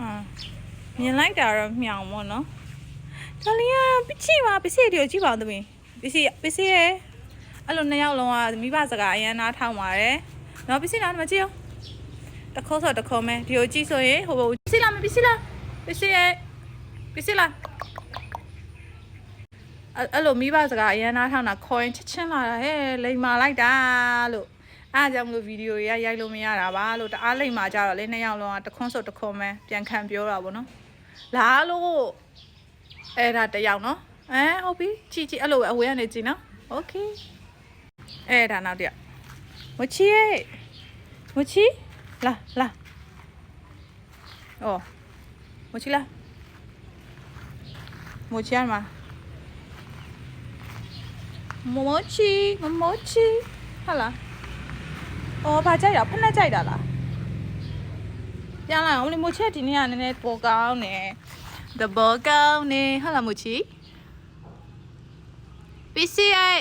အာမြင်လိုက်တာတော့မြောင်မို့နော်ဒါလေးကပချီပါပစီတီကိုကြည့်ပါဦးသမီးပစီပစီရဲ့အဲ့လိုနှစ်ယောက်လုံးကမိဘစကားအရန်နားထောင်ပါတယ်နော်ပစီလားဒီမှာကြည့်အောင်တခေါ်ဆိုတခေါ်မဲဒီကိုကြည့်ဆိုရင်ဟိုဘပစီလားမပစီလားပစီရဲ့ပစီလားအဲ့အဲ့လိုမိဘစကားအရန်နားထောင်တာခေါ်ရင်ချက်ချင်းလာတာဟဲ့လိန်မာလိုက်တာလို့ အားကြောင့်မလို့ဗီဒီယိုတွေကရိုက်လို့မရတာပါလို့တအားလိန်မာကြတော့လေနှစ်ယောက်လုံးကတခွန်းဆိုတခွန်းမဲပြန်ခံပြောတာဗောနော်လာလို့အဲ့ဒါတစ်ယောက်နော်အဲဟုတ်ပြီကြည့်ကြည့်အဲ့လိုပဲအဝေးကနေကြည့်နော်โอเคအဲ့ဒါနောက်တစ်ယောက်မချီရဲ့မချီလာလာအော်မချီလာမချီရမှာမမချီမမချီဟာလား အော်ဘာကြိုက်တာဖက်နဲ့ကြိုက်တာလားပြန်လာအောင်လေမချီကဒီနေ့ကနည်းနည်းပေါ်ကောင်းနေ the ball ကောင်းနေဟာလားမချီပစ္စည်းရဲ့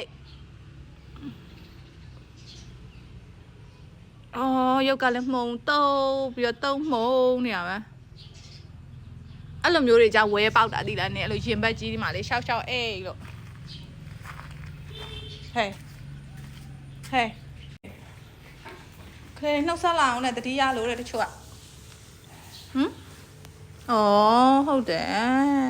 အော်ရုပ်ကလည်းမှုံတုံးပြီးတော့တုံးမှုံနေရမယ်အဲ့လိုမျိုးတွေじゃဝဲပေါက်တာတိလားနေအဲ့လိုရင်ဘက်ကြီးဒီမှာလေရှောက်ရှောက်အေးလို့ဟဲ့ဟဲ့ ခဲနှုတ်ဆက်လာအောင်နဲ့တတိယလို့တဲ့တချို့ကဟမ်ဩဟုတ်တယ်